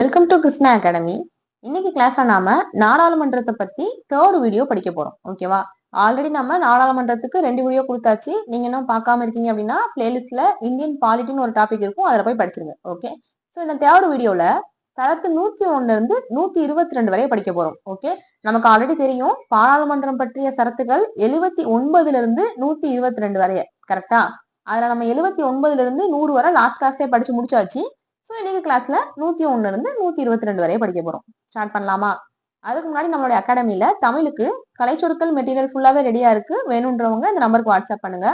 Welcome to Krishna academy இன்னைக்கு கிளாஸ்ல நாம நாடாளுமன்றத்தை பத்தி தேர்ட் வீடியோ படிக்க போறோம். ஓகேவா ஆல்ரெடி நம்ம நாடாளுமன்றத்துக்கு ரெண்டு வீடியோ கொடுத்தாச்சு. நீங்க இன்னும் பார்க்காம இருக்கீங்க அப்படின்னா பிளேலிஸ்ட்ல இந்தியன் பாலிட்டின்னு ஒரு டாபிக் இருக்கும். அதில் போய் படிச்சிருங்க. ஓகே ஸோ இந்த தேர்ட் வீடியோல சரத்து நூத்தி ஒண்ணுல இருந்து நூத்தி இருபத்தி ரெண்டு வரை படிக்க போறோம். ஓகே நமக்கு ஆல்ரெடி தெரியும். பாராளுமன்றம் பற்றிய சரத்துகள் எழுபத்தி ஒன்பதுல இருந்து நூத்தி இருபத்தி ரெண்டு வரைய. கரெக்டா அதுல நம்ம எழுபத்தி ஒன்பதுல இருந்து நூறு வரை லாஸ்ட் கிளாஸ்லேயே படிச்சு முடிச்சாச்சு. ஸோ இன்னைக்கு கிளாஸ்ல நூத்தி ஒண்ணுல இருந்து நூத்தி இருபத்தி ரெண்டு வரையும் படிக்க போறோம். ஸ்டார்ட் பண்ணலாமா? அதுக்கு முன்னாடி நம்மளுடைய அகாடமியில் தமிழுக்கு கலைச்சொற்கள் மெட்டீரியல் ஃபுல்லாவே ரெடியா இருக்கு. வேணுன்றவங்க இந்த நம்பருக்கு வாட்ஸ்அப் பண்ணுங்க.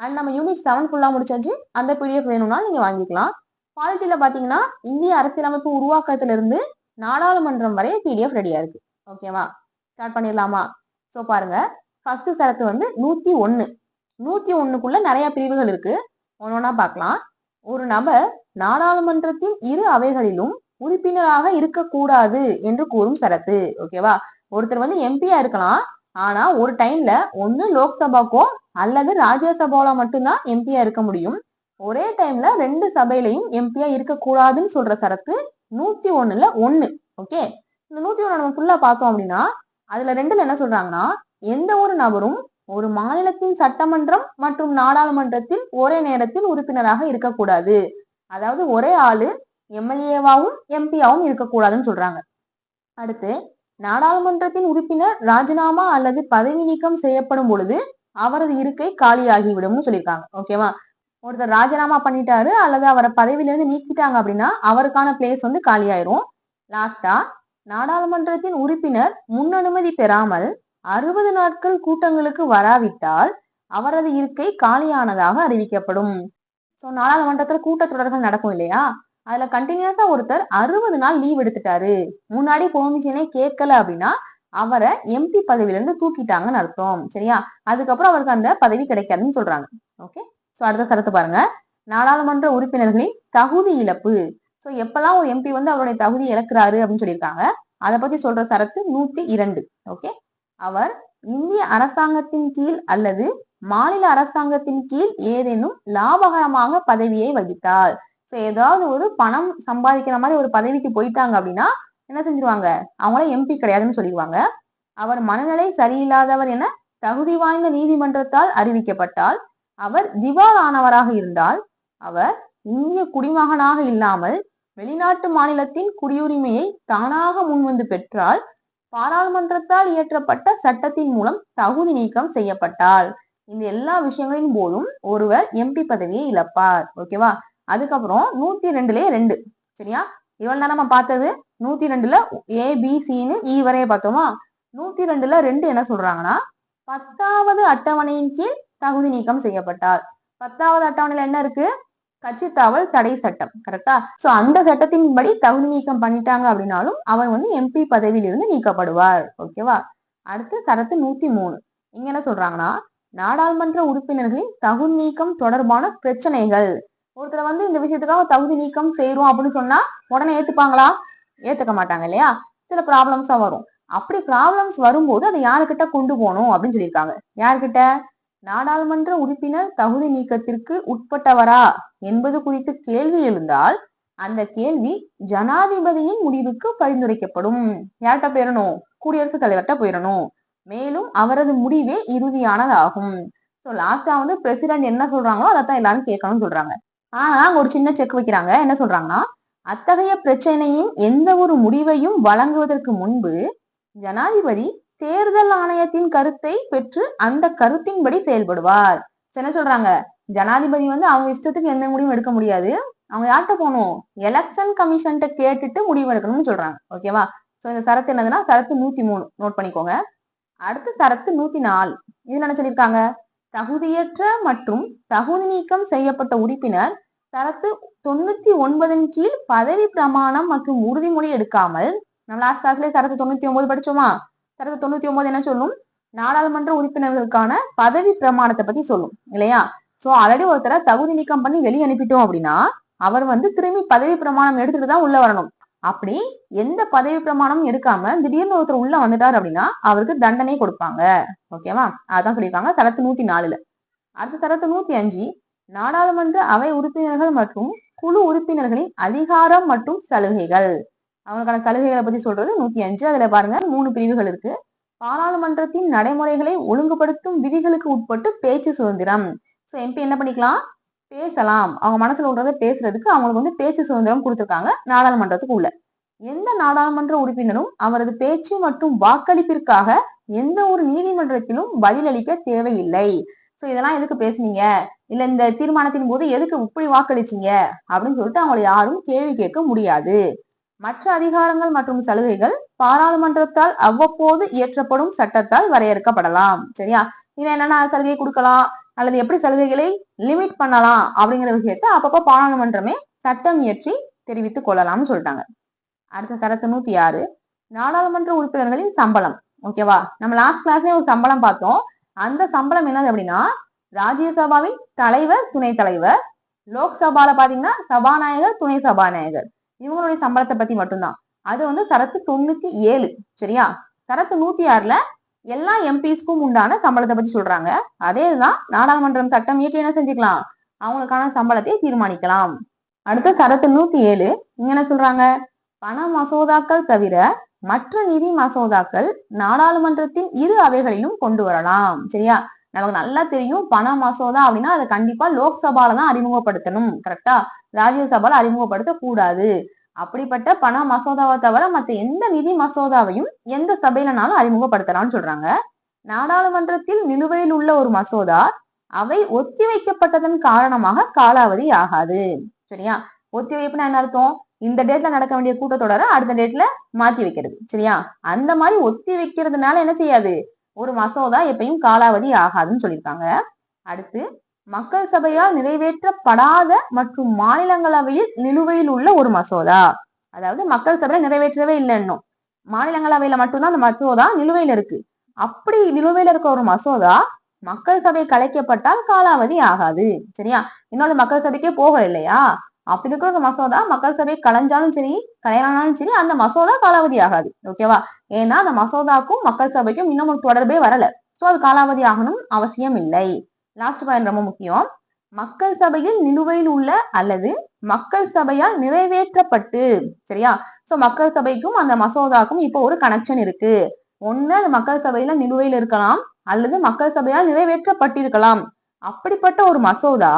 அண்ட் நம்ம யூனிட் செவன் ஃபுல்லா முடிச்சாச்சு. அந்த பிடிஎஃப் வேணும்னா நீங்க வாங்கிக்கலாம். பாலிட்டியில பாத்தீங்கன்னா இந்திய அரசியலமைப்பு உருவாக்கத்துல இருந்து நாடாளுமன்றம் வரை பிடிஎஃப் ரெடியா இருக்கு. ஓகேவா ஸ்டார்ட் பண்ணிடலாமா? ஸோ பாருங்க. ஃபர்ஸ்ட் சரத்து வந்து நூத்தி ஒன்னு நூத்தி ஒண்ணுக்குள்ள நிறைய பிரிவுகள் இருக்கு. ஒன்னொன்னா பார்க்கலாம் ஒரு நபர் நாடாளுமன்றத்தின் இரு அவைகளிலும் உறுப்பினராக இருக்கக்கூடாது என்று கூறும் சரத்து. ஓகேவா ஒருத்தர் வந்து எம்பியா இருக்கலாம். ஆனா ஒரு டைம்ல ஒன்னு லோக்சபாக்கோ அல்லது ராஜ்யசபால மட்டும்தான் எம்பியா இருக்க முடியும். ஒரே டைம்ல ரெண்டு சபையிலையும் எம்பியா இருக்கக்கூடாதுன்னு சொல்ற சரத்து நூத்தி ஒண்ணுல ஒண்ணு. ஓகே இந்த நூத்தி ஒண்ணு நம்ம ஃபுல்லா பார்த்தோம் அப்படின்னா அதுல ரெண்டுல என்ன சொல்றாங்கன்னா எந்த ஒரு நபரும் ஒரு மாநிலத்தின் சட்டமன்றம் மற்றும் நாடாளுமன்றத்தில் ஒரே நேரத்தில் உறுப்பினராக இருக்கக்கூடாது. அதாவது ஒரே ஆளு எம்எல்ஏவாவும் எம்பியாவும் இருக்கக்கூடாதுன்னு சொல்றாங்க. அடுத்து நாடாளுமன்றத்தின் உறுப்பினர் ராஜினாமா அல்லது பதவி நீக்கம் செய்யப்படும் பொழுது அவரது இருக்கை காலியாகிவிடும்னு சொல்லியிருக்காங்க. ஓகேவா ஒருத்தர் ராஜினாமா பண்ணிட்டாரு அல்லது அவரை பதவியிலிருந்து நீக்கிட்டாங்க அப்படின்னா அவருக்கான பிளேஸ் வந்து காலியாயிரும். லாஸ்டா நாடாளுமன்றத்தின் உறுப்பினர் முன் அனுமதி பெறாமல் அறுபது நாட்கள் கூட்டங்களுக்கு வராவிட்டால் அவரது இருக்கை காலியானதாக அறிவிக்கப்படும். ஸோ நாடாளுமன்றத்தில் கூட்டத் கூட்டத்தொடர்கள் நடக்கும் இல்லையா? அதுல கண்டினியூஸா ஒருத்தர் அறுபது நாள் லீவ் எடுத்துட்டாரு. முன்னாடி பெர்மிஷனே கேட்கல அப்படின்னா அவரை எம்பி பதவியில இருந்து தூக்கிட்டாங்கன்னு அர்த்தம். சரியா? அதுக்கப்புறம் அவருக்கு அந்த பதவி கிடைக்காதுன்னு சொல்றாங்க. ஓகே ஸோ அடுத்த சரத்து பாருங்க. நாடாளுமன்ற உறுப்பினர்களின் தகுதி இழப்பு. ஸோ எப்பெல்லாம் ஒரு எம்பி வந்து அவருடைய தகுதி இழக்கிறாரு அப்படின்னு சொல்லியிருக்காங்க? அதை பத்தி சொல்ற சரத்து நூத்தி இரண்டு. ஓகே அவர் இந்திய அரசாங்கத்தின் கீழ் அல்லது மாநில அரசாங்கத்தின் கீழ் ஏதேனும் லாபகரமாக பதவியை வகித்தால். ஸோ ஏதாவது ஒரு பணம் சம்பாதிக்கிற மாதிரி ஒரு பதவிக்கு போயிட்டாங்க அப்படின்னா என்ன செஞ்சிருவாங்க? அவங்கள எம்பி கிடையாதுன்னு சொல்லிடுவாங்க. அவர் மனநிலை சரியில்லாதவர் என தகுதி வாய்ந்த நீதிமன்றத்தால் அறிவிக்கப்பட்டால் அவர் திவால் ஆனவராக இருந்தால் அவர் இந்திய குடிமகனாக இல்லாமல் வெளிநாட்டு மாநிலத்தின் குடியுரிமையை தானாக முன்வந்து பெற்றால் பாராளுமன்றத்தால் இயற்றப்பட்ட சட்டத்தின் மூலம் தகுதி நீக்கம் செய்யப்பட்டால். இந்த எல்லா விஷயங்களின் போதும் ஒருவர் எம்பி பதவியை இழப்பார். ஓகேவா அதுக்கப்புறம் நூத்தி ரெண்டுலயே ரெண்டு. சரியா? இவ்வளவு நேரம் நம்ம பார்த்தது. நூத்தி ரெண்டுல ஏபிசின்னு இ e வரைய பார்த்தோமா? நூத்தி ரெண்டுல ரெண்டு என்ன சொல்றாங்கன்னா பத்தாவது அட்டவணையின் கீழ் தகுதி நீக்கம் செய்யப்பட்டார். பத்தாவது அட்டவணையில என்ன இருக்கு? கட்சித்தாவல் தடை சட்டம். கரெக்டா சோ அந்த சட்டத்தின்படி தகுதி நீக்கம் பண்ணிட்டாங்க அப்படின்னாலும் அவர் வந்து எம்பி பதவியிலிருந்து நீக்கப்படுவார். ஓகேவா அடுத்து சரத்து நூத்தி மூணு. இங்க என்ன சொல்றாங்கன்னா நாடாளுமன்ற உறுப்பினர்களின் தகுதி நீக்கம் தொடர்பான பிரச்சனைகள். ஒருத்தர் வந்து இந்த விஷயத்துக்காக தகுதி நீக்கம் செய்யறோம் அப்படின்னு சொன்னா உடனே ஏத்துப்பாங்களா? ஏத்துக்க மாட்டாங்க இல்லையா? சில ப்ராப்ளம்ஸா வரும். அப்படி ப்ராப்ளம்ஸ் வரும்போது அதை யாருக்கிட்ட கொண்டு போகணும் அப்படின்னு சொல்லியிருக்காங்க. யாருக்கிட்ட நாடாளுமன்ற உறுப்பினர் தகுதி நீக்கத்திற்கு உட்பட்டவரா என்பது குறித்து கேள்வி எழுந்தால் அந்த கேள்வி ஜனாதிபதியின் முடிவுக்கு பரிந்துரைக்கப்படும். யார்கிட்ட போயிடணும்? குடியரசுத் தலைவர்கிட்ட போயிடணும். மேலும் அவரது முடிவே இறுதியானதாகும். ஸோ லாஸ்டா வந்து பிரசிடென்ட் என்ன சொல்றாங்களோ தான் எல்லாரும் கேட்கணும்னு சொல்றாங்க. ஆனா அங்க ஒரு சின்ன செக் வைக்கிறாங்க. என்ன சொல்றாங்கன்னா அத்தகைய பிரச்சனையின் எந்த ஒரு முடிவையும் வழங்குவதற்கு முன்பு ஜனாதிபதி தேர்தல் ஆணையத்தின் கருத்தை பெற்று அந்த கருத்தின்படி செயல்படுவார். என்ன சொல்றாங்க? ஜனாதிபதி வந்து அவங்க இஷ்டத்துக்கு எந்த முடிவும் எடுக்க முடியாது. அவங்க யார்கிட்ட போகணும்? எலெக்ஷன் கமிஷன்கிட்ட கேட்டுட்டு முடிவு எடுக்கணும்னு சொல்றாங்க. ஓகேவா சோ இந்த சரத்து என்னதுன்னா சரத்து நூத்தி மூணு. நோட் பண்ணிக்கோங்க. அடுத்து சரத்து நூத்தி நாலு. இதுல என்ன சொல்லியிருக்காங்க? தகுதியற்ற மற்றும் தகுதி நீக்கம் செய்யப்பட்ட உறுப்பினர் சரத்து தொண்ணூத்தி ஒன்பதின் கீழ் பதவி பிரமாணம் மற்றும் உறுதிமொழி எடுக்காமல் நம்ம லாஸ்ட் கிளாஸ்ல சரத்து தொண்ணூத்தி ஒன்பது படிச்சோமா? சரத்து தொண்ணூத்தி ஒன்பது என்ன சொல்லும்? நாடாளுமன்ற உறுப்பினர்களுக்கான பதவி பிரமாணத்தை பத்தி சொல்லும் இல்லையா? சோ ஆல்ரெடி ஒருத்தரை தகுதி நீக்கம் பண்ணி வெளியே அனுப்பிட்டோம் அப்படின்னா அவர் வந்து திரும்பி பதவி பிரமாணம் எடுத்துட்டு தான் உள்ள வரணும். அப்படி எந்த பதவி பிரமாணமும் எடுக்காம திடீர்னு ஒருத்தர் உள்ள வந்துட்டார் அப்படின்னா அவருக்கு தண்டனை கொடுப்பாங்க. ஓகேவா அதான் சொல்லியிருக்காங்க. சரத்து நூத்தி நாலுல. அடுத்த சரத்து நூத்தி அஞ்சு. நாடாளுமன்ற அவை உறுப்பினர்கள் மற்றும் குழு உறுப்பினர்களின் அதிகாரம் மற்றும் சலுகைகள். அவங்களுக்கான சலுகைகளை பத்தி சொல்றது நூத்தி அஞ்சு. அதுல பாருங்க மூணு பிரிவுகள் இருக்கு. பாராளுமன்றத்தின் நடைமுறைகளை ஒழுங்குபடுத்தும் விதிகளுக்கு உட்பட்டு பேச்சு சுதந்திரம். ஸோ எம்பி என்ன பண்ணிக்கலாம்? பேசலாம். அவங்க மனசுல உள்ளதை பேசுறதுக்கு அவங்களுக்கு வந்து பேச்சு சுதந்திரம் கொடுத்துருக்காங்க நாடாளுமன்றத்துக்கு உள்ள எந்த நாடாளுமன்ற உறுப்பினரும் அவரது பேச்சு மற்றும் வாக்களிப்பிற்காக எந்த ஒரு நீதிமன்றத்திலும் பதிலளிக்க தேவையில்லை. சோ இதெல்லாம் எதுக்கு பேசுனீங்க? இல்ல இந்த தீர்மானத்தின் போது எதுக்கு இப்படி வாக்களிச்சீங்க? அப்படின்னு சொல்லிட்டு அவங்களை யாரும் கேள்வி கேட்க முடியாது. மற்ற அதிகாரங்கள் மற்றும் சலுகைகள் பாராளுமன்றத்தால் அவ்வப்போது இயற்றப்படும் சட்டத்தால் வரையறுக்கப்படலாம். சரியா? இன்னும் என்னென்ன சலுகை கொடுக்கலாம்? அல்லது எப்படி சலுகைகளை லிமிட் பண்ணலாம் அப்படிங்கிற விஷயத்த அப்பப்போ பாராளுமன்றமே சட்டம் இயற்றி தெரிவித்துக் கொள்ளலாம்னு சொல்லிட்டாங்க. அடுத்த சரத்து நூத்தி ஆறு. நாடாளுமன்ற உறுப்பினர்களின் சம்பளம். ஓகேவா நம்ம லாஸ்ட் கிளாஸ்லயே ஒரு சம்பளம் பார்த்தோம். அந்த சம்பளம் என்னது அப்படின்னா ராஜ்யசபாவின் தலைவர் துணை தலைவர். லோக்சபால பாத்தீங்கன்னா சபாநாயகர் துணை சபாநாயகர். இவங்களுடைய சம்பளத்தை பத்தி மட்டும்தான். அது வந்து சரத்து தொண்ணூத்தி ஏழு. சரியா? சரத்து நூத்தி ஆறுல எல்லா எம்பிஸ்க்கும் உண்டான சம்பளத்தை பத்தி சொல்றாங்க. அதே தான் நாடாளுமன்றம் சட்டம் இயற்றி என்ன செஞ்சுக்கலாம்? அவங்களுக்கான சம்பளத்தை தீர்மானிக்கலாம். அடுத்து சரத்து நூத்தி ஏழு இங்க என்ன சொல்றாங்க? பண மசோதாக்கள் தவிர மற்ற நிதி மசோதாக்கள் நாடாளுமன்றத்தின் இரு அவைகளிலும் கொண்டு வரலாம். சரியா? நமக்கு நல்லா தெரியும் பண மசோதா அப்படின்னா அதை கண்டிப்பா லோக்சபால தான் அறிமுகப்படுத்தணும். கரெக்டா ராஜ்யசபால அறிமுகப்படுத்த கூடாது அப்படிப்பட்ட பண மசோதாவை தவிர மற்ற எந்த நிதி மசோதாவையும் எந்த சபையிலனாலும் அறிமுகப்படுத்தலாம்னு சொல்றாங்க. நாடாளுமன்றத்தில் நிலுவையில் உள்ள ஒரு மசோதா அவை ஒத்திவைக்கப்பட்டதன் காரணமாக காலாவதி ஆகாது. சரியா? ஒத்திவைப்புனா என்ன அர்த்தம்? இந்த டேட்ல நடக்க வேண்டிய கூட்டத்தொடரை அடுத்த டேட்ல மாத்தி வைக்கிறது. சரியா? அந்த மாதிரி ஒத்தி வைக்கிறதுனால என்ன செய்யாது? ஒரு மசோதா எப்பயும் காலாவதி ஆகாதுன்னு சொல்லியிருக்காங்க. அடுத்து மக்கள் சபையால் நிறைவேற்றப்படாத மற்றும் மாநிலங்களவையில் நிலுவையில் உள்ள ஒரு மசோதா. அதாவது மக்கள் சபையில நிறைவேற்றவே இல்லை இன்னும் மாநிலங்களவையில மட்டும்தான் அந்த மசோதா நிலுவையில இருக்கு. அப்படி நிலுவையில இருக்க ஒரு மசோதா மக்கள் சபை கலைக்கப்பட்டால் காலாவதி ஆகாது. சரியா? இன்னும் அது மக்கள் சபைக்கே போகல இல்லையா? அப்படி இருக்கிற ஒரு மசோதா மக்கள் சபை கலைஞ்சாலும் சரி கலையானாலும் சரி அந்த மசோதா காலாவதி ஆகாது. ஓகேவா ஏன்னா அந்த மசோதாக்கும் மக்கள் சபைக்கும் இன்னும் ஒரு தொடர்பே வரல. சோ அது காலாவதி ஆகணும் அவசியம் இல்லை. லாஸ்ட் பாயிண்ட் ரொம்ப முக்கியம். மக்கள் சபையில் நிலுவையில் உள்ள அல்லது மக்கள் சபையால் நிறைவேற்றப்பட்டு சரியா? சோ மக்கள் சபைக்கும் அந்த மசோதாக்கும் இப்போ ஒரு கனெக்ஷன் இருக்கு. ஒண்ணு அது மக்கள் சபையில நிலுவையில் இருக்கலாம் அல்லது மக்கள் சபையால் நிறைவேற்றப்பட்டிருக்கலாம். அப்படிப்பட்ட ஒரு மசோதா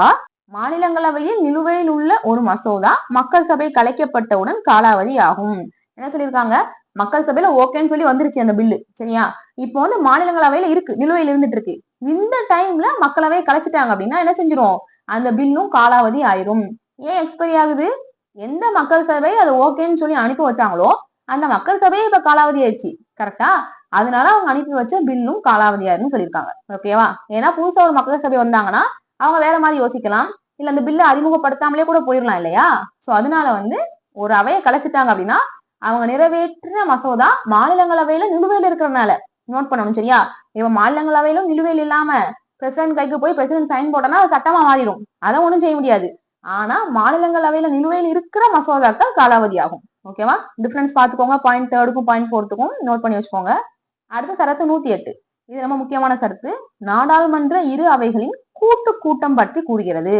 மாநிலங்களவையில் நிலுவையில் உள்ள ஒரு மசோதா மக்கள் சபை கலைக்கப்பட்டவுடன் காலாவதி ஆகும். என்ன சொல்லியிருக்காங்க? மக்கள் சபையில ஓகேன்னு சொல்லி வந்துருச்சு அந்த பில்லு சரியா? இப்போ வந்து மாநிலங்களவையில இருக்கு நிலுவையில் இருந்துட்டு இருக்கு. இந்த டைம்ல மக்களவை கலைச்சிட்டாங்க அப்படின்னா என்ன செஞ்சிரும்? அந்த பில்லும் காலாவதி ஆயிரும். ஏன் எக்ஸ்பைரி ஆகுது? எந்த மக்கள் சபை அதை ஓகேன்னு சொல்லி அனுப்பி வச்சாங்களோ அந்த மக்கள் சபையே இப்ப காலாவதி ஆயிடுச்சு. கரெக்டா அதனால அவங்க அனுப்பி வச்ச பில்லும் காலாவதி ஆயிருன்னு சொல்லியிருக்காங்க. ஓகேவா ஏன்னா புதுசா ஒரு மக்கள் சபை வந்தாங்கன்னா அவங்க வேற மாதிரி யோசிக்கலாம். இல்ல அந்த பில்லை அறிமுகப்படுத்தாமலே கூட போயிடலாம் இல்லையா? சோ அதனால வந்து ஒரு அவையை கலைச்சிட்டாங்க அப்படின்னா அவங்க நிறைவேற்றின மசோதா மாநிலங்களவையில நிலுவையில் இருக்கிறதுனால. நோட் பண்ணணும் சரியா? இப்ப மாநிலங்களவையிலும் நிலுவையில் இல்லாம பிரசிடென்ட் கைக்கு போய் பிரசிடென்ட் சைன் போட்டோம்னா அது சட்டமா மாறிடும். அதை ஒன்றும் செய்ய முடியாது. ஆனா மாநிலங்களவையில நிலுவையில் இருக்கிற மசோதாக்கள் காலாவதி ஆகும் ஓகேவா டிஃபரன்ஸ் பாத்துக்கோங்க பாயிண்ட் தேர்டுக்கும் பாயிண்ட் ஃபோர்த்துக்கும் நோட் பண்ணி வச்சுக்கோங்க. அடுத்த சரத்து நூத்தி எட்டு. இது ரொம்ப முக்கியமான சரத்து. நாடாளுமன்ற இரு அவைகளின் கூட்டு கூட்டம் பற்றி கூறுகிறது.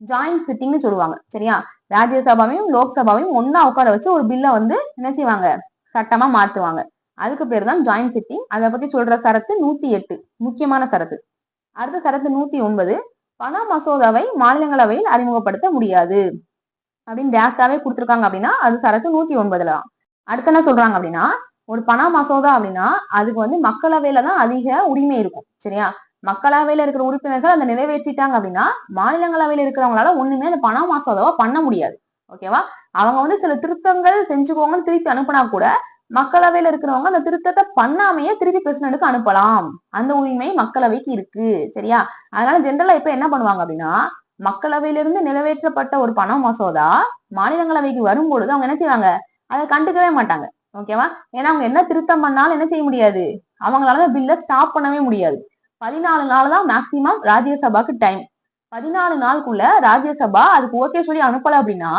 ஜாயிண்ட் சிட்டிங்னு சொல்லுவாங்க. சரியா? ராஜ்யசபாவையும் லோக்சபாவையும் ஒன்னா உட்கார வச்சு ஒரு பில்ல வந்து என்ன செய்வாங்க? சட்டமா மாத்துவாங்க. அதுக்கு பேர் தான் ஜாயின்ட் சிட்டி அதை பத்தி சொல்ற சரத்து நூத்தி எட்டு முக்கியமான சரத்து. அடுத்த சரத்து நூத்தி ஒன்பது பண மசோதாவை மாநிலங்களவையில் அறிமுகப்படுத்த முடியாது. அப்படின்னு டேரக்டாவே கொடுத்துருக்காங்க அப்படின்னா அது சரத்து நூத்தி ஒன்பதுல தான். அடுத்து என்ன சொல்றாங்க அப்படின்னா ஒரு பண மசோதா அப்படின்னா அதுக்கு வந்து மக்களவையில தான் அதிக உரிமை இருக்கும் சரியா? மக்களவையில இருக்கிற உறுப்பினர்கள் அதை நிறைவேற்றிட்டாங்க அப்படின்னா மாநிலங்களவையில இருக்கிறவங்களால ஒண்ணுமே அந்த பண மசோதாவை பண்ண முடியாது. ஓகேவா? அவங்க வந்து சில திருத்தங்கள் செஞ்சுக்கோங்கன்னு திருப்பி அனுப்புனா கூட மக்களவையில இருக்கிறவங்க அந்த திருத்தத்தை பண்ணாமையே திருப்பி பிரசிடண்ட்டுக்கு அனுப்பலாம். அந்த உரிமை மக்களவைக்கு இருக்கு. சரியா? அதனால ஜென்ரலா இப்ப என்ன பண்ணுவாங்க அப்படின்னா மக்களவையிலிருந்து நிறைவேற்றப்பட்ட ஒரு பண மசோதா மாநிலங்களவைக்கு வரும்பொழுது அவங்க என்ன செய்வாங்க? அதை கண்டுக்கவே மாட்டாங்க. ஓகேவா ஏன்னா அவங்க என்ன திருத்தம் பண்ணாலும் என்ன செய்ய முடியாது. அவங்களால பில்ல ஸ்டாப் பண்ணவே முடியாது. பதினாலு நாள் தான் மேக்சிமம் ராஜ்யசபாக்கு டைம் பதினாலு நாளுக்குள்ள ராஜ்யசபா அதுக்கு ஓகே சொல்லி அனுப்பல அப்படின்னா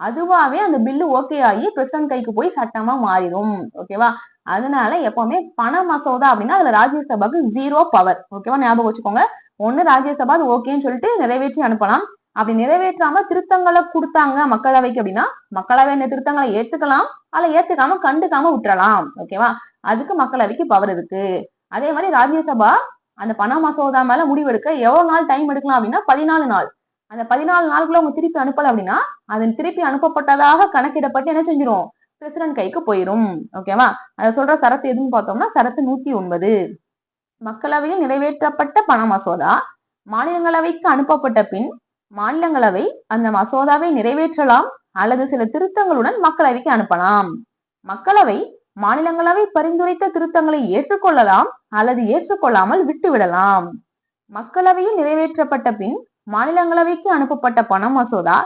அதுவாவே அந்த பில்லு ஓகே ஆகி பிரசிடன்ட் கைக்கு போய் சட்டமா மாறிடும். ஓகேவா அதனால எப்பவுமே பண மசோதா அப்படின்னா அதுல ராஜ்யசபாக்கு ஜீரோ பவர் ஓகேவா ஞாபகம் வச்சுக்கோங்க. ஒண்ணு ராஜ்யசபா அது ஓகேன்னு சொல்லிட்டு நிறைவேற்றி அனுப்பலாம். அப்படி நிறைவேற்றாம திருத்தங்களை கொடுத்தாங்க மக்களவைக்கு அப்படின்னா மக்களவை இந்த திருத்தங்களை ஏத்துக்கலாம் அல்ல ஏத்துக்காம கண்டுக்காம விட்டுறலாம். ஓகேவா அதுக்கு மக்களவைக்கு பவர் இருக்கு. அதே மாதிரி ராஜ்யசபா அந்த பண மசோதா மேல முடிவெடுக்க எவ்வளவு நாள் டைம் எடுக்கலாம் அப்படின்னா பதினாலு நாள். அந்த பதினாலு நாளுக்குள்ள அவங்க திருப்பி அனுப்பல அப்படின்னா அதன் திருப்பி அனுப்பப்பட்டதாக கணக்கிடப்பட்டு என்ன செஞ்சிடும் பிரசிடன்ட் கைக்கு போயிரும். ஓகேவா அதை சொல்ற சரத்து எதுன்னு பார்த்தோம்னா சரத்து நூத்தி ஒன்பது. மக்களவையில் நிறைவேற்றப்பட்ட பண மசோதா மாநிலங்களவைக்கு அனுப்பப்பட்ட பின் மாநிலங்களவை அந்த மசோதாவை நிறைவேற்றலாம் அல்லது சில திருத்தங்களுடன் மக்களவைக்கு அனுப்பலாம். மக்களவை மாநிலங்களவை பரிந்துரைத்த திருத்தங்களை ஏற்றுக்கொள்ளலாம் அல்லது ஏற்றுக்கொள்ளாமல் விட்டுவிடலாம். மக்களவையில் நிறைவேற்றப்பட்ட பின் மாநிலங்களவைக்கு அனுப்பப்பட்ட பண மசோதா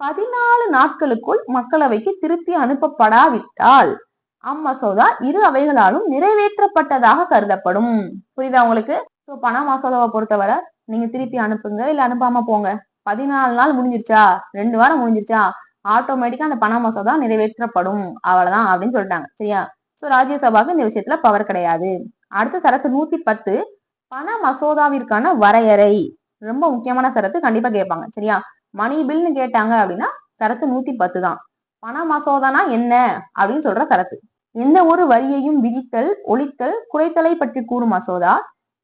பதினாலு நாட்களுக்குள் மக்களவைக்கு திருப்பி அனுப்பப்படாவிட்டால் அம்மசோதா இரு அவைகளாலும் நிறைவேற்றப்பட்டதாக கருதப்படும். புரியுதா உங்களுக்கு? ஸோ பண மசோதாவை பொறுத்தவரை நீங்க திருப்பி அனுப்புங்க இல்ல அனுப்பாம போங்க. பதினாலு நாள் முடிஞ்சிருச்சா? ரெண்டு வாரம் முடிஞ்சிருச்சா? ஆட்டோமேட்டிக்கா அந்த பண மசோதா நிறைவேற்றப்படும். அவ்வளவுதான் அப்படின்னு சொல்லிட்டாங்க. சரியா? ஸோ ராஜ்யசபாக்கு இந்த விஷயத்துல பவர் கிடையாது. அடுத்த தரத்து நூத்தி பத்து பண மசோதாவிற்கான வரையறை. ரொம்ப முக்கியமான சரத்து கண்டிப்பா கேட்பாங்க. சரியா? மணி பில்னு கேட்டாங்க அப்படின்னா சரத்து நூத்தி பத்து தான். பண மசோதானா என்ன? அப்படின்னு சொல்ற சரத்து. எந்த ஒரு வரியையும் விதித்தல் ஒழித்தல் குறைத்தலை பற்றி கூறும் மசோதா.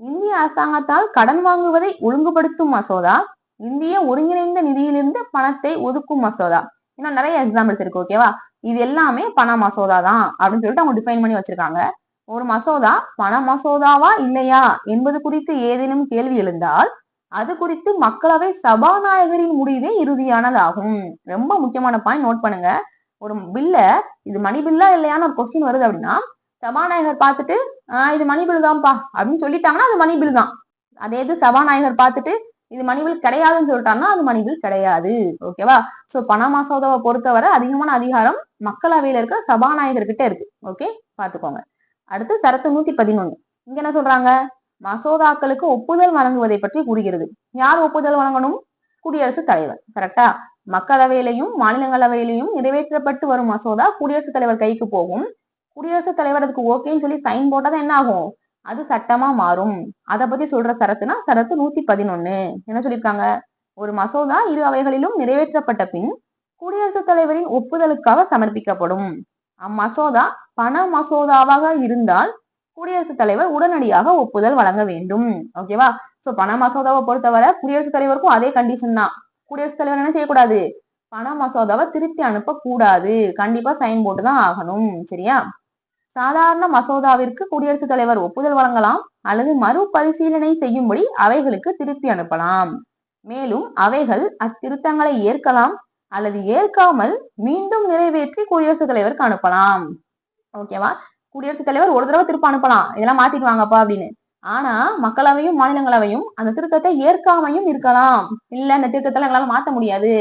இந்திய அரசாங்கத்தால் கடன் வாங்குவதை ஒழுங்குபடுத்தும் மசோதா. இந்திய ஒருங்கிணைந்த நிதியிலிருந்து பணத்தை ஒதுக்கும் மசோதா. இன்னும் நிறைய எக்ஸாம்பிள்ஸ் இருக்கு ஓகேவா இது எல்லாமே பண மசோதா தான் அப்படின்னு சொல்லிட்டு அவங்க டிஃபைன் பண்ணி வச்சிருக்காங்க. ஒரு மசோதா பண மசோதாவா இல்லையா என்பது குறித்து ஏதேனும் கேள்வி எழுந்தால் அது குறித்து மக்களவை சபாநாயகரின் முடிவே இறுதியானதாகும். ரொம்ப முக்கியமான பாயிண்ட் நோட் பண்ணுங்க. ஒரு பில்ல இது மணி பில்லா இல்லையான்னு ஒரு கொஸ்டின் வருது அப்படின்னா சபாநாயகர் பார்த்துட்டு ஆஹ் இது மணி பில் தான்ப்பா. அப்படின்னு சொல்லிட்டாங்கன்னா அது மணி பில் தான். அதே இது சபாநாயகர் பார்த்துட்டு இது மணி பில் கிடையாதுன்னு சொல்லிட்டாங்கன்னா அது மணி பில் கிடையாது. ஓகேவா சோ பண மசோதாவை பொறுத்தவரை அதிகமான அதிகாரம் மக்களவையில இருக்க சபாநாயகர்கிட்ட இருக்கு. ஓகே பாத்துக்கோங்க அடுத்து சரத்து நூத்தி பதினொன்னு. இங்க என்ன சொல்றாங்க? மசோதாக்களுக்கு ஒப்புதல் வழங்குவதை பற்றி கூறுகிறது. யார் ஒப்புதல் வழங்கணும்? குடியரசுத் தலைவர். கரெக்டா மக்களவையிலையும் மாநிலங்களவையிலையும் நிறைவேற்றப்பட்டு வரும் மசோதா குடியரசுத் தலைவர் கைக்கு போகும். குடியரசுத் தலைவர் அதுக்கு ஓகேன்னு சொல்லி சைன் போட்டாதான் என்ன ஆகும்? அது சட்டமா மாறும். அதை பத்தி சொல்ற சரத்துனா சரத்து நூத்தி பதினொன்னு. என்ன சொல்லியிருக்காங்க? ஒரு மசோதா இரு அவைகளிலும் நிறைவேற்றப்பட்ட பின் குடியரசுத் தலைவரின் ஒப்புதலுக்காக சமர்ப்பிக்கப்படும். அம்மசோதா பண மசோதாவாக இருந்தால் குடியரசுத் தலைவர் உடனடியாக ஒப்புதல் வழங்க வேண்டும். ஓகேவா சோ பண மசோதாவை பொறுத்தவரை குடியரசுத் தலைவருக்கும் அதே கண்டிஷன் தான். குடியரசுத் தலைவர் என்ன செய்யக்கூடாது? பண மசோதாவை திருப்பி அனுப்ப கூடாது கண்டிப்பா சைன் போட்டு தான் ஆகணும். சரியா? சாதாரண மசோதாவிற்கு குடியரசுத் தலைவர் ஒப்புதல் வழங்கலாம் அல்லது மறுபரிசீலனை செய்யும்படி அவைகளுக்கு திருப்பி அனுப்பலாம். மேலும் அவைகள் அத்திருத்தங்களை ஏற்கலாம் அல்லது ஏற்காமல் மீண்டும் நிறைவேற்றி குடியரசுத் தலைவருக்கு அனுப்பலாம். ஓகேவா குடியரசுத் தலைவர் ஒரு தடவை திருப்ப அனுப்பலாம். இதெல்லாம் மாத்திக்குவாங்கப்பா அப்படின்னு. ஆனா மக்களவையும் மாநிலங்களவையும் அந்த திருத்தத்தை ஏற்காமையும் இருக்கலாம். இல்ல இந்த திருத்தத்தை எங்களால மாத்த முடியாது.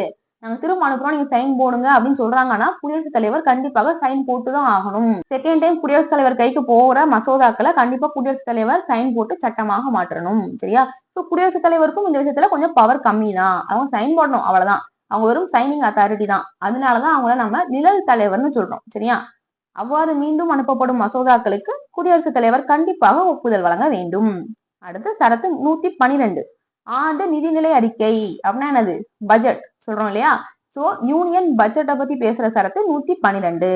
நாங்க திரும்ப அனுப்புறோம் நீங்க சைன் போடுங்க அப்படின்னு சொல்றாங்கன்னா குடியரசுத் தலைவர் கண்டிப்பாக சைன் போட்டு தான் ஆகணும். செகண்ட் டைம் குடியரசுத் தலைவர் கைக்கு போற மசோதாக்களை கண்டிப்பா குடியரசுத் தலைவர் சைன் போட்டு சட்டமாக மாற்றணும். சரியா? சோ குடியரசுத் தலைவருக்கும் இந்த விஷயத்துல கொஞ்சம் பவர் கம்மி தான் அவங்க சைன் போடணும் அவ்வளவுதான். அவங்க வெறும் சைனிங் அத்தாரிட்டி தான். அதனாலதான் அவங்கள நம்ம நிழல் தலைவர்னு சொல்றோம். சரியா? அவ்வாறு மீண்டும் அனுப்பப்படும் மசோதாக்களுக்கு குடியரசுத் தலைவர் கண்டிப்பாக ஒப்புதல் வழங்க வேண்டும். அடுத்து சரத்து நூத்தி பனிரெண்டு. ஆண்டு நிதிநிலை அறிக்கை. அப்படின்னா என்னது? பட்ஜெட் சொல்றோம் இல்லையா? சோ யூனியன் பட்ஜெட்டை பத்தி பேசுற சரத்து நூத்தி பனிரெண்டு.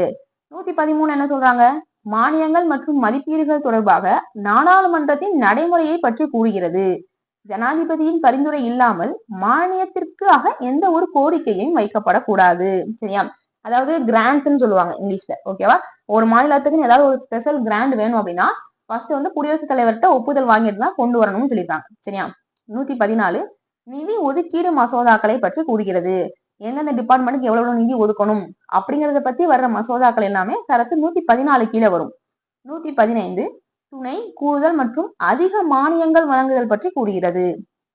நூத்தி பதிமூணு என்ன சொல்றாங்க? மானியங்கள் மற்றும் மதிப்பீடுகள் தொடர்பாக நாடாளுமன்றத்தின் நடைமுறையை பற்றி கூறுகிறது. ஜனாதிபதியின் பரிந்துரை இல்லாமல் மானியத்திற்காக எந்த ஒரு கோரிக்கையும் வைக்கப்படக்கூடாது. சரியா? அதாவது கிராண்ட்ஸ்ன்னு சொல்லுவாங்க இங்கிலீஷ்ல ஓகேவா ஒரு மாநிலத்துக்கு ஏதாவது ஒரு ஸ்பெஷல் கிராண்ட் வேணும் அப்படின்னா ஃபர்ஸ்ட் வந்து குடியரசுத் தலைவர்கிட்ட ஒப்புதல் வாங்கிட்டு தான் கொண்டு வரணும்னு சொல்லியிருக்காங்க சரியா? நூத்தி பதினாலு நிதி ஒதுக்கீடு மசோதாக்களை பற்றி கூறுகிறது. எந்தெந்த டிபார்ட்மெண்ட்டுக்கு எவ்வளவு நிதி ஒதுக்கணும்? அப்படிங்கறத பத்தி வர்ற மசோதாக்கள் எல்லாமே சரத்து நூத்தி பதினாலு கீழே வரும். நூத்தி பதினைந்து துணை கூடுதல் மற்றும் அதிக மானியங்கள் வழங்குதல் பற்றி கூறுகிறது.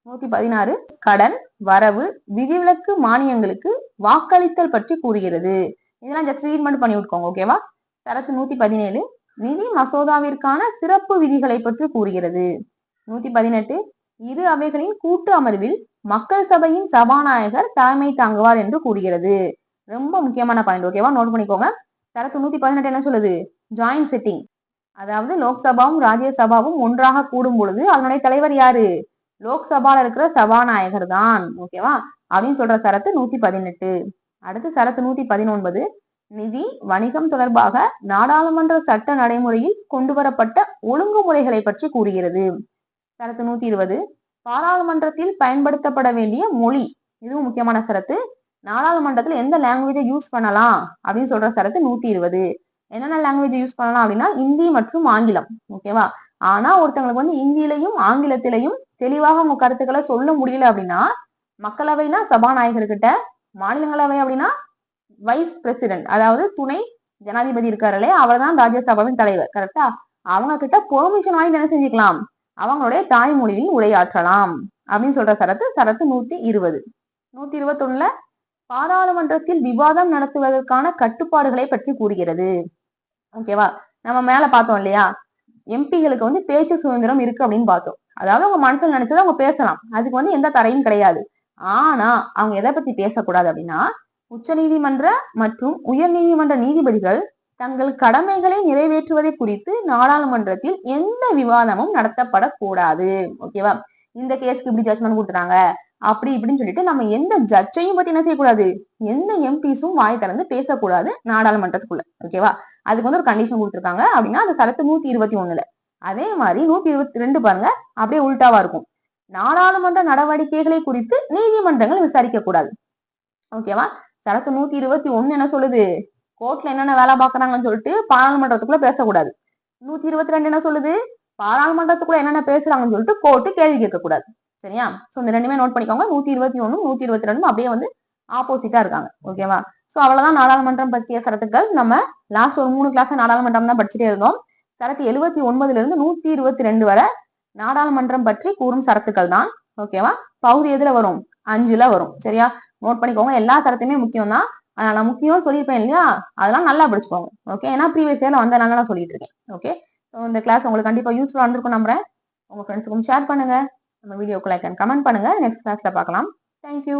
நூத்தி பதினாறு கடன் வரவு விதிவிலக்கு மானியங்களுக்கு வாக்களித்தல் பற்றி கூறுகிறது. இதெல்லாம் ஜஸ்ட் ரீட் மட்டும் பண்ணி விட்டுக்கோங்க ஓகேவா சரத்து நூத்தி பதினேழு நிதி மசோதாவிற்கான சிறப்பு விதிகளை பற்றி கூறுகிறது. நூத்தி பதினெட்டு இரு அவைகளின் கூட்டு அமர்வில் மக்கள் சபையின் சபாநாயகர் தலைமை தாங்குவார் என்று கூறுகிறது. ரொம்ப முக்கியமான பாயிண்ட் ஓகேவா நோட் பண்ணிக்கோங்க. சரத்து நூத்தி பதினெட்டு என்ன சொல்லுது? ஜாயிண்ட் செட்டிங் அதாவது லோக்சபாவும் ராஜ்யசபாவும் ஒன்றாக கூடும் பொழுது அதனுடைய தலைவர் யாரு? லோக்சபால இருக்கிற சபாநாயகர் தான் ஓகேவா அப்படின்னு சொல்ற சரத்து நூத்தி பதினெட்டு அடுத்து சரத்து நூத்தி பதினொன்பது நிதி வணிகம் தொடர்பாக நாடாளுமன்ற சட்ட நடைமுறையில் கொண்டு வரப்பட்ட ஒழுங்குமுறைகளை பற்றி கூறுகிறது. சரத்து நூத்தி இருபது பாராளுமன்றத்தில் பயன்படுத்தப்பட வேண்டிய மொழி. இதுவும் முக்கியமான சரத்து. நாடாளுமன்றத்தில் எந்த லாங்குவேஜை யூஸ் பண்ணலாம்? அப்படின்னு சொல்ற சரத்து நூத்தி இருபது என்னென்ன லாங்குவேஜ் யூஸ் பண்ணலாம் அப்படின்னா இந்தி மற்றும் ஆங்கிலம் ஓகேவா ஆனா ஒருத்தங்களுக்கு வந்து இந்தியிலையும் ஆங்கிலத்திலையும் தெளிவாக உங்க கருத்துக்களை சொல்ல முடியல அப்படின்னா மக்களவைனா சபாநாயகர்கிட்ட மாநிலங்களவை அப்படின்னா வைஸ் பிரசிடென்ட் அதாவது துணை ஜனாதிபதி இருக்காருல்லே அவர் தான் ராஜ்யசபாவின் தலைவர் கரெக்டா அவங்க கிட்ட பெர்மிஷன் வாங்கி என்ன செஞ்சுக்கலாம். அவங்களுடைய தாய்மொழியில் உரையாற்றலாம் அப்படின்னு சொல்ற சரத்து சரத்து நூத்தி இருபது. நூத்தி இருபத்தொன்னுல பாராளுமன்றத்தில் விவாதம் நடத்துவதற்கான கட்டுப்பாடுகளை பற்றி கூறுகிறது. ஓகேவா நம்ம மேல பார்த்தோம் இல்லையா? எம்பிகளுக்கு வந்து பேச்சு சுதந்திரம் இருக்கு அப்படின்னு பார்த்தோம். அதாவது அவங்க மனசுல நினைச்சதை அவங்க பேசலாம். அதுக்கு வந்து எந்த தடையும் கிடையாது. ஆனா அவங்க எதை பத்தி பேசக்கூடாது அப்படின்னா உச்ச நீதிமன்ற மற்றும் உயர் நீதிமன்ற நீதிபதிகள் தங்கள் கடமைகளை நிறைவேற்றுவதை குறித்து நாடாளுமன்றத்தில் எந்த விவாதமும் நடத்தப்படக்கூடாது. ஓகேவா? இந்த கேஸ்க்கு இப்படி ஜட்மெண்ட் கொடுத்துறாங்க அப்படி இப்படின்னு சொல்லிட்டு நம்ம எந்த ஜட்ஜையும் பத்தி என்ன செய்யக்கூடாது? எந்த எம்பிஸும் வாய் திறந்து பேசக்கூடாது நாடாளுமன்றத்துக்குள்ள. ஓகேவா? அதுக்கு வந்து ஒரு கண்டிஷன் கொடுத்துருக்காங்க. அப்படின்னா அது சரத்து நூத்தி இருபத்தி ஒண்ணுல. அதே மாதிரி நூத்தி இருபத்தி ரெண்டு பாருங்க அப்படியே உள்டாவா இருக்கும். நாடாளுமன்ற நடவடிக்கைகளை குறித்து நீதிமன்றங்கள் விசாரிக்க கூடாது. ஓகேவா சரத்து நூத்தி இருபத்தி ஒண்ணு என்ன சொல்லுது? கோர்ட்ல என்னென்ன வேலை பாக்குறாங்கன்னு சொல்லிட்டு பாராளுமன்றத்துக்குள்ள பேசக்கூடாது. நூத்தி இருபத்தி ரெண்டு என்ன சொல்லுது? பாராளுமன்றத்துக்குள்ள என்னென்ன பேசுறாங்கன்னு சொல்லிட்டு கோர்ட்டு கேள்வி கேட்கக்கூடாது. சரியா? சோ இந்த ரெண்டுமே நோட் பண்ணிக்கோங்க. நூத்தி இருபத்தி ஒண்ணும் நூத்தி இருபத்தி ரெண்டும் அப்படியே வந்து ஆப்போசிட்டா இருக்காங்க. ஓகேவா சோ அவ்வளவுதான் நாடாளுமன்றம் பற்றிய சரத்துக்கள் நம்ம லாஸ்ட் ஒரு மூணு கிளாஸ் நாடாளுமன்றம் தான் படிச்சுட்டே இருந்தோம். சரத்து எழுபத்தி ஒன்பதுல இருந்து நூத்தி இருபத்தி ரெண்டு வரை நாடாளுமன்றம் பற்றி கூறும் சரத்துக்கள் தான். ஓகேவா பகுதி எதுல வரும்? அஞ்சுல வரும். சரியா? நோட் பண்ணிக்கோங்க. எல்லா சரத்துமே முக்கியம் தான் அதனால முக்கியம் சொல்லியிருப்பேன் இல்லையா? அதெல்லாம் நல்லா படிச்சுக்கோங்க. ஓகே ஏன்னா ப்ரீவியஸ் இயர்ல வந்தனால நான் சொல்லிட்டு இருக்கேன். ஓகே இந்த கிளாஸ் உங்களுக்கு கண்டிப்பா யூஸ்ஃபுல்லா இருந்திருக்கும் நம்புறேன். உங்க ஃப்ரெண்ட்ஸுக்கும் ஷேர் பண்ணுங்க. நம்ம வீடியோக்கு லைக் அண்ட் கமெண்ட் பண்ணுங்க. நெக்ஸ்ட் கிளாஸ்ல பார்க்கலாம். Thank you